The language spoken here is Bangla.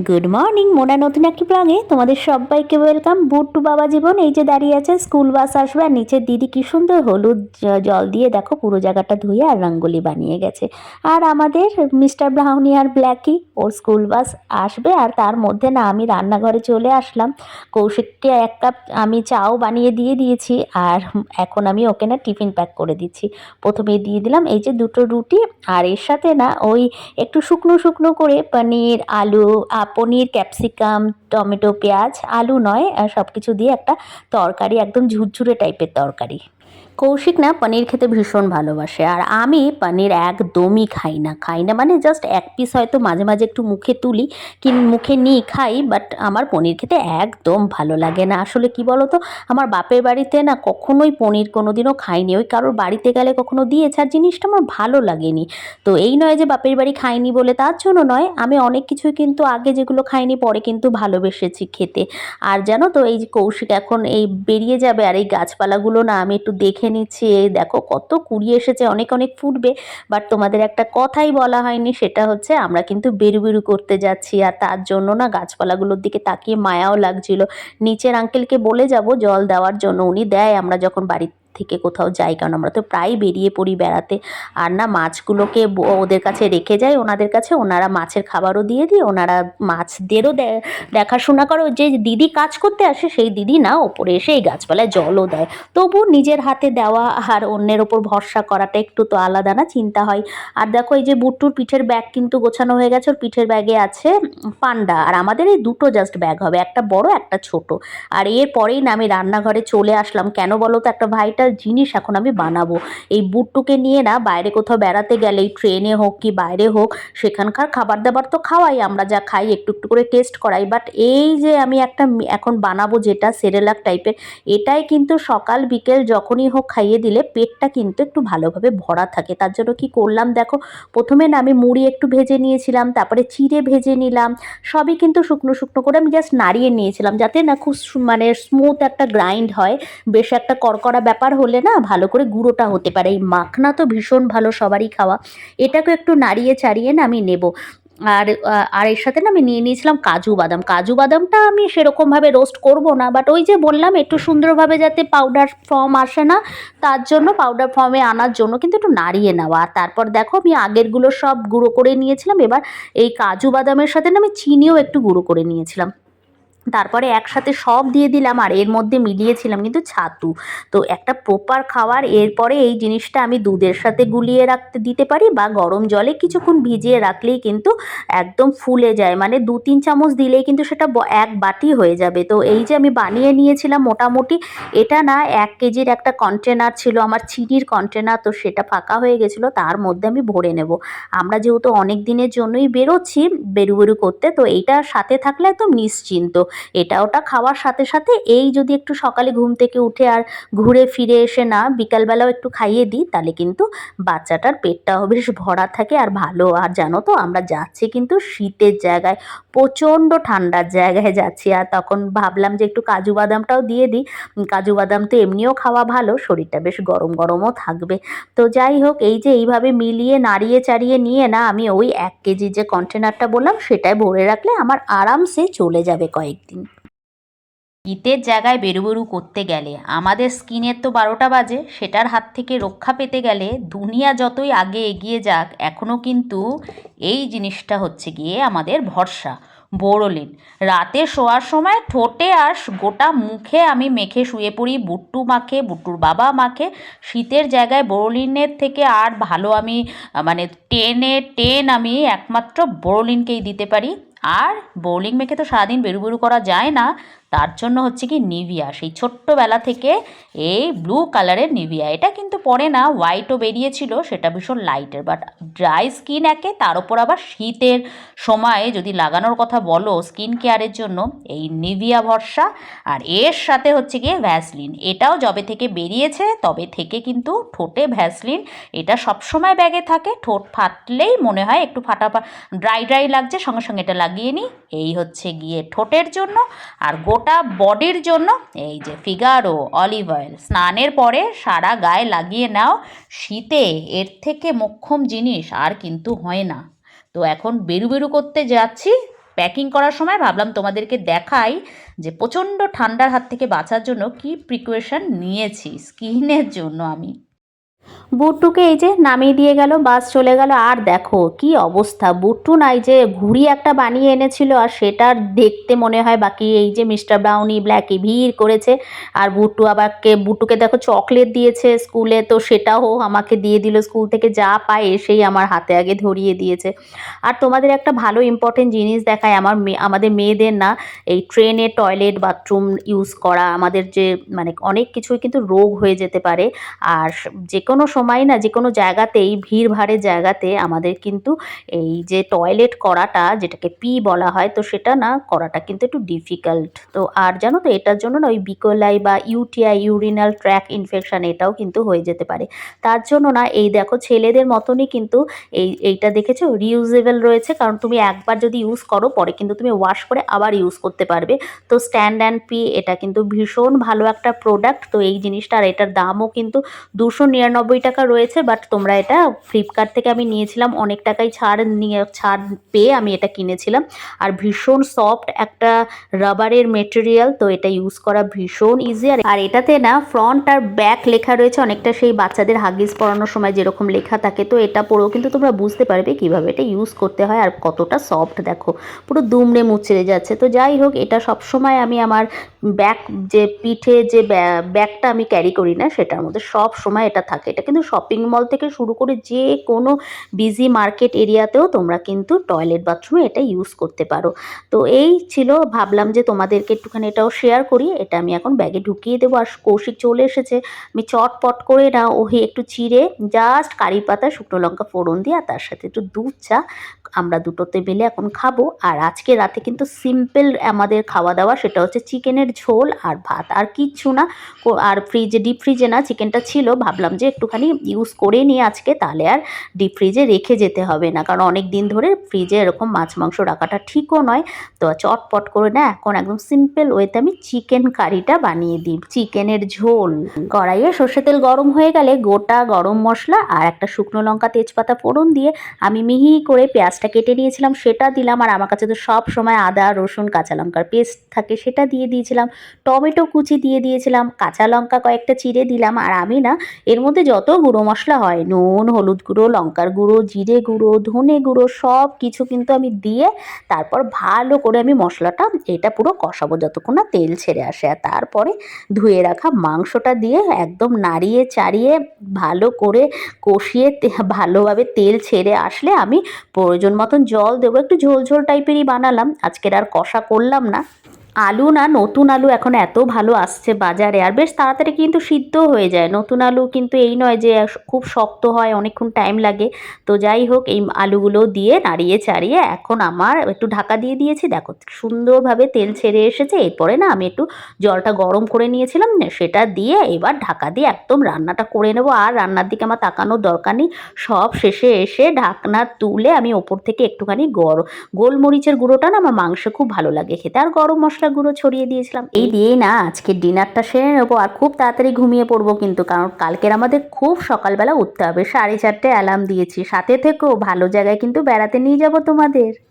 গুড মর্নিং মোনা নতুন একটি ব্লগে তোমাদের সবাইকে ওয়েলকাম বুট্টু বাবা জীবন এই যে দাঁড়িয়ে আছে স্কুল বাস আসবে আর নিচের দিদি কি সুন্দর হলুদ জল দিয়ে দেখো পুরো জায়গাটা ধুয়ে আর রঙ্গোলি বানিয়ে গেছে। আর আমাদের মিস্টার ব্রাউনি আর ব্ল্যাকি ওর স্কুল বাস আসবে আর তার মধ্যে না আমি রান্নাঘরে চলে আসলাম। কৌশিককে এক কাপ আমি চাও বানিয়ে দিয়ে দিয়েছি আর এখন আমি ওকে না টিফিন প্যাক করে দিচ্ছি। প্রথমে দিয়ে দিলাম এই যে দুটো রুটি আর এর সাথে না ওই একটু শুকনো শুকনো করে পনির আলু আ, পনির, ক্যাপসিকাম, টমেটো, পেঁয়াজ, আলু নয় সব কিছু দিয়ে একটা তরকারি, একদম ঝুরঝুরে টাইপের তরকারি। কৌশিক না পনির খেতে ভীষণ ভালোবাসে, আর আমি পনির একদমই খাই না। খাই না মানে জাস্ট এক পিস হয়তো মাঝে মাঝে একটু মুখে তুলি কি মুখে নিই খাই বাট আমার পনির খেতে একদম ভালো লাগে না। আসলে কি বলো তো আমার বাপের বাড়িতে না কখনোই পনির কোনো দিনও খাইনি। ওই কারোর বাড়িতে গেলে কখনো দিয়েছে, আর জিনিসটা আমার ভালো লাগেনি। তো এই নয় যে বাপের বাড়ি খাইনি বলে তার জন্য নয়, আমি অনেক কিছুই কিন্তু আগে যেগুলো খাইনি পরে কিন্তু ভালোবেসেছি খেতে। আর জানো তো, এই যে কৌশিক এখন এই বেরিয়ে যাবে, আর এই গাছপালাগুলো না আমি একটু দেখে নিচ্ছি, এই দেখো কত কুড়ি এসেছে, অনেক অনেক ফুটবে। বাট তোমাদের একটা কথাই বলা হয়নি, সেটা হচ্ছে আমরা কিন্তু বেরু বেরু করতে যাচ্ছি, আর তার জন্য না গাছপালাগুলোর দিকে তাকিয়ে মায়াও লাগছিল। নিচের আঙ্কেলকে বলে যাব জল দেওয়ার জন্য, উনি দেয়, আমরা যখন বাড়ি থেকে কোথাও যাই, কারণ আমরা তো প্রায় বেরিয়ে পড়ি বেড়াতে। আর না, মাছগুলোকে ওদের কাছে রেখে যাই, ওনাদের কাছে। ওনারা মাছের খাবারও দিয়ে দিই ওনারা মাছদেরও দেখাশোনা করে। যে দিদি কাজ করতে আসে, সেই দিদি না, ওপরে এসে এই গাছপালায় জলও দেয়। তবু নিজের হাতে দেওয়া আর অন্যের ওপর ভরসা করাটা একটু তো আলাদা না, চিন্তা হয়। আর দেখো, এই যে বুট্টুর পিঠের ব্যাগ কিন্তু গোছানো হয়ে গেছে, ওর পিঠের ব্যাগে আছে পান্ডা। আর আমাদের এই দুটো জাস্ট ব্যাগ হবে, একটা বড়, একটা ছোট। আর এরপরেই না, আমি রান্নাঘরে চলে আসলাম। কেন বলো তো, একটা ভাইটাল জিনিস এখন আমি বানাবো। এই বুট্টুকে নিয়ে না বাইরে কোথাও বেড়াতে গেলে এই ট্রেনে হোক কি বাইরে হোক, সেখানকার খাবার দাবার তো খাওয়াই, আমরা যা খাই একটু একটু করে টেস্ট করাই। বাট এই যে আমি একটা এখন বানাবো যেটা সেরেলাক টাইপের এটাই কিন্তু সকাল বিকেল যখনই হোক খাইয়ে দিলে পেটটা কিন্তু একটু ভালোভাবে ভরা থাকে। তার জন্য কি করলাম দেখো, প্রথমে না আমি মুড়ি একটু ভেজে নিয়েছিলাম, তারপরে চিড়ে ভেজে নিলাম, সবই কিন্তু শুকনো শুকনো করে আমি জাস্ট নাড়িয়ে নিয়েছিলাম, যাতে না খুব মানে স্মুথ একটা গ্রাইন্ড হয়, বেশ একটা কড়কড়া ব্যাপার হলে না ভালো করে গুঁড়োটা হতে পারে। এই মাখনা তো ভীষণ ভালো, সবারই খাওয়া। এটাকে একটু নাড়িয়ে চাড়িয়ে না আমি নেব। আর আর এর সাথে না আমি নিয়ে নিয়েছিলাম কাজু বাদাম। কাজু বাদামটা আমি সেরকমভাবে রোস্ট করব না বাট ওই যে বললাম একটু সুন্দরভাবে যাতে পাউডার ফর্ম আসে না, তার জন্য পাউডার ফর্মে আনার জন্য কিন্তু একটু নাড়িয়ে নেওয়া। আর তারপর দেখো আমি আগেরগুলো সব গুঁড়ো করে নিয়েছিলাম। এবার এই কাজু বাদামের সাথে না আমি চিনিও একটু গুঁড়ো করে নিয়েছিলাম। তারপরে একসাথে সব দিয়ে দিলাম আর এর মধ্যে মিলিয়েছিলাম কিন্তু ছাতু। তো একটা প্রপার খাওয়ার এরপরে এই জিনিসটা আমি দুধের সাথে গুলিয়ে রাখতে দিতে পারি বা গরম জলে কিছুক্ষণ ভিজিয়ে রাখলেই কিন্তু একদম ফুলে যায়। মানে দু তিন চামচ দিলেই কিন্তু সেটা এক বাটি হয়ে যাবে। তো এই যে আমি বানিয়ে নিয়েছিলাম মোটামুটি, এটা না এক কেজির একটা কন্টেনার ছিল, আমার চিনির কন্টেনার তো সেটা ফাঁকা হয়ে গেছিল, তার মধ্যে আমি ভরে নেব। আমরা যেহেতু অনেক দিনের জন্যই বেরোচ্ছি বেরু বেরু করতে, তো এইটা সাথে থাকলে একদম নিশ্চিন্ত। এটা ওটা খাওয়ার সাথে সাথে এই যদি একটু সকালে ঘুম থেকে উঠে আর ঘুরে ফিরে এসে না বিকালবেলাও একটু খাইয়ে দিই, তাহলে কিন্তু বাচ্চাটার পেটটাও বেশ ভরা থাকে আর ভালো। আর জানো তো আমরা যাচ্ছি কিন্তু শীতের জায়গায়, প্রচণ্ড ঠান্ডার জায়গায় যাচ্ছি। আর তখন ভাবলাম যে একটু কাজু বাদামটাও দিয়ে দিই। কাজু বাদাম তো এমনিও খাওয়া ভালো, শরীরটা বেশ গরম গরমও থাকবে। তো যাই হোক, এই যে এইভাবে মিলিয়ে, নাড়িয়ে চাড়িয়ে নিয়ে না আমি ওই এক কেজি যে কন্টেনারটা বললাম সেটাই ভরে রাখলে আমার আরামসে চলে যাবে কয়েকদিন। শীতের জায়গায় বেরু বেরু করতে গেলে, আমাদের স্কিনের তো বারোটা বাজে, সেটার হাত থেকে রক্ষা পেতে গেলে দুনিয়া যতই আগে এগিয়ে যাক এখনও কিন্তু এই জিনিসটা হচ্ছে গিয়ে আমাদের ভরসা। বোরোলিন, রাতে শোয়ার সময় ঠোঁটে আর গোটা মুখে আমি মেখে শুয়ে পড়ি, বুট্টু মাখে, বুট্টুর বাবা মাখে। শীতের জায়গায় বোরোলিনের থেকে আর ভালো আমি মানে টেনে, টেন আমি একমাত্র বোরোলিনকেই দিতে পারি। আর বোলিং মেখে তো সারাদিন বেরু বেরু করা যায় না। তার জন্য হচ্ছে কি নিভিয়া। সেই ছোট্টবেলা থেকে এই ব্লু কালারের নিভিয়া। এটা কিন্তু পরে না হোয়াইটও বেরিয়েছিল, সেটা ভীষণ লাইটের বাট ড্রাই স্কিন একে, তার উপর আবার শীতের সময় যদি লাগানোর কথা বলো স্কিন কেয়ারের জন্য এই নিভিয়া ভরসা আর এর সাথে হচ্ছে গিয়ে ভ্যাসলিন এটাও যবে থেকে বেরিয়েছে, তবে থেকে কিন্তু ঠোঁটে ভ্যাসলিন এটা সবসময় ব্যাগে থাকে, ঠোঁট ফাটলেই মনে হয় একটু ফাটা ড্রাই ড্রাই লাগছে, সঙ্গে সঙ্গে এটা লাগিয়ে নিই এই হচ্ছে গিয়ে ঠোঁটের জন্য। আর গোটা বডির জন্য, এই যে ফিগারো অলিভ অয়েল স্নানের পরে সারা গায়ে লাগিয়ে নাও। শীতে এর থেকে মোক্ষম জিনিস আর কিন্তু হয় না। তো এখন বেরু বেরু করতে যাচ্ছি। প্যাকিং করার সময় ভাবলাম তোমাদেরকে দেখাই যে প্রচণ্ড ঠান্ডার হাত থেকে বাঁচার জন্য কি প্রিকোয়েশন নিয়েছি স্কিনের জন্য আমি। বুট্টুকে এই যে নামিয়ে দিয়ে গেল, বাস চলে গেল। আর দেখো কি অবস্থা। বুট্টু নাই যে ঘুড়ি একটা বানিয়ে এনেছিল আর সেটার দেখতে মনে হয় বাকি। এই যে মিস্টার ব্রাউনি, ব্ল্যাকি ভিড় করেছে। আর বুট্টু আবারকে, বুট্টুকে দেখো চকলেট দিয়েছে স্কুলে। তো সেটাও আমাকে দিয়ে দিল স্কুল থেকে। যা পায় এসেই আমার হাতে আগে ধরিয়ে দিয়েছে। আর তোমাদের একটা ভালো ইম্পর্টেন্ট জিনিস দেখায় আমার আমাদের মেয়েদের না, এই ট্রেনে টয়লেট বাথরুম ইউজ করা। আমাদের যে মানে অনেক কিছুই কিন্তু রোগ হয়ে যেতে পারে। আর যে কোনো সময় না যে কোনো জায়গাতেই, ভিড় ভাড়ের জায়গাতে আমাদের কিন্তু এই যে টয়লেট করাটা, যেটাকে পি বলা হয়, তো সেটা না করাটা কিন্তু একটু ডিফিকাল্ট তো আর জানো তো, এটার জন্য না ওই বিকোলাই বা ইউটিআই ইউরিনাল ট্র্যাক ইনফেকশান এটাও কিন্তু হয়ে যেতে পারে। তার জন্য না এই দেখো ছেলেদের মতনই কিন্তু এই, এইটা দেখেছ? রিউজেবল রয়েছে, কারণ তুমি একবার যদি ইউজ করো, পরে কিন্তু তুমি ওয়াশ করে আবার ইউজ করতে পারবে। তো স্ট্যান্ড অ্যান্ড পি এটা কিন্তু ভীষণ ভালো একটা প্রোডাক্ট তো এই জিনিসটা আর এটার দামও কিন্তু দুশো নিরানব্বই টাকা রয়েছে বাট তোমরা এটা ফ্লিপকার্ট থেকে আমি নিয়েছিলাম, অনেক টাকাই ছাড় নিয়ে, ছাড় পেয়ে আমি এটা কিনেছিলাম। আর ভীষণ সফট একটা রাবারের মেটেরিয়াল তো এটা ইউজ করা ভীষণ ইজি আর এটাতে না ফ্রন্ট আর ব্যাক লেখা রয়েছে, অনেকটা সেই বাচ্চাদের হাগিস পরানোর সময় যেরকম লেখা থাকে, তো এটা পড়েও কিন্তু তোমরা বুঝতে পারবে কীভাবে এটা ইউজ করতে হয়, আর কতটা সফট দেখো। পুরো দুমড়ে মুচড়ে যাচ্ছে। তো যাই হোক, এটা সবসময় আমি আমার ব্যাক যে পিঠে যে ব্যা- ব্যাগটা আমি ক্যারি করি না, সেটার মধ্যে সব সময় এটা থাকে। এটা কিন্তু শপিং মল থেকে শুরু করে যে কোনো বিজি মার্কেট এরিয়াতেও তোমরা কিন্তু টয়লেট বাথরুমে এটা ইউজ করতে পারো। তো এই ছিল, ভাবলাম যে তোমাদেরকে একটুখানি এটাও শেয়ার করি। এটা আমি এখন ব্যাগে ঢুকিয়ে দেবো। আর কৌশিক চলে এসেছে। আমি চটপট করে না, ওহে একটু চিড়ে জাস্ট কারি পাতা, শুকনো লঙ্কা ফোড়ন দিয়ে আর তার সাথে একটু দুধ চা, আমরা দুটোতে মিলে এখন খাব। আর আজকে রাতে কিন্তু সিম্পল আমাদের খাওয়া দাওয়া সেটা হচ্ছে চিকেনের ঝোল আর ভাত। আর কিচ্ছু না আর ফ্রিজে ডিপ ফ্রিজে না চিকেনটা ছিল। ভাবলাম যে একটুখানি ইউজ করে নিই আজকে তাহলে আর ডিপ ফ্রিজে রেখে যেতে হবে না। কারণ অনেক দিন ধরে ফ্রিজে এরকম মাছ মাংস রাখাটা ঠিকও নয়। তো চটপট করে না, এখন একদম সিম্পল ওয়েতে আমি চিকেন কারিটা বানিয়ে দিই। চিকেনের ঝোল। কড়াইয়ে সর্ষে তেল গরম হয়ে গেলে গোটা গরম মশলা আর একটা শুকনো লঙ্কা তেজপাতা ফোড়ন দিয়ে আমি মিহি করে পেঁয়াজটা কেটে নিয়েছিলাম, সেটা দিলাম। আর আমার কাছে তো সব সময় আদা, রসুন, কাঁচা লঙ্কার পেস্ট থাকে, সেটা দিয়ে দিয়েছিলাম। টমেটো কুচি দিয়ে দিয়েছিলাম, কাঁচা লঙ্কা কয়েকটা চিড়ে দিলাম। আর আমি না, এর মধ্যে যত গুঁড়ো মশলা হয়, নুন, হলুদ গুঁড়ো, লঙ্কার গুঁড়ো, জিরে গুঁড়ো, ধনে গুঁড়ো, সব কিছু কিন্তু আমি দিয়ে তারপর ভালো করে আমি মশলাটা এটা পুরো কষাবো যতক্ষণ না তেল ছেড়ে আসে। আর তারপরে ধুয়ে রাখা মাংসটা দিয়ে একদম নাড়িয়ে চাড়িয়ে ভালো করে কষিয়ে ভালোভাবে তেল ছেড়ে আসলে আমি প্রয়োজন মতন জল দেবো। একটু ঝোল ঝোল টাইপেরই বানালাম, আজকের আর কষা করলাম না। আলু না, নতুন আলু এখন এত ভালো আসছে বাজারে। আর বেশ তাড়াতাড়ি কিন্তু সিদ্ধ হয়ে যায়। নতুন আলু কিন্তু এই নয় যে খুব শক্ত হয়, অনেকক্ষণ টাইম লাগে। তো যাই হোক, এই আলুগুলো দিয়ে নাড়িয়ে চাড়িয়ে এখন আমার একটু ঢাকা দিয়ে দিয়েছি। দেখো সুন্দরভাবে তেল ছেড়ে এসেছে। এরপরে না আমি একটু জলটা গরম করে নিয়েছিলাম। না সেটা দিয়ে এবার ঢাকা দিয়ে একদম রান্নাটা করে নেব। আর রান্নার দিকে আমার তাকানোর দরকার নেই। সব শেষে এসে ঢাকনা তুলে আমি ওপর থেকে একটুখানি গরম গোলমরিচের গুঁড়োটা না আমার মাংস খুব ভালো লাগে খেতে। আর গরম মশলা গুঁড়ো ছড়িয়ে দিয়েছিলাম। এই দিয়েই না আজকে ডিনারটা সেরে নেব। আর খুব তাড়াতাড়ি ঘুমিয়ে পড়ব কিন্তু, কারণ কালকের আমাদের খুব সকালবেলা উঠতে হবে। সাড়ে চারটে অ্যালার্ম দিয়েছি। সাথে থেকেও ভালো জায়গায় কিন্তু বেড়াতে নিয়ে যাব তোমাদের।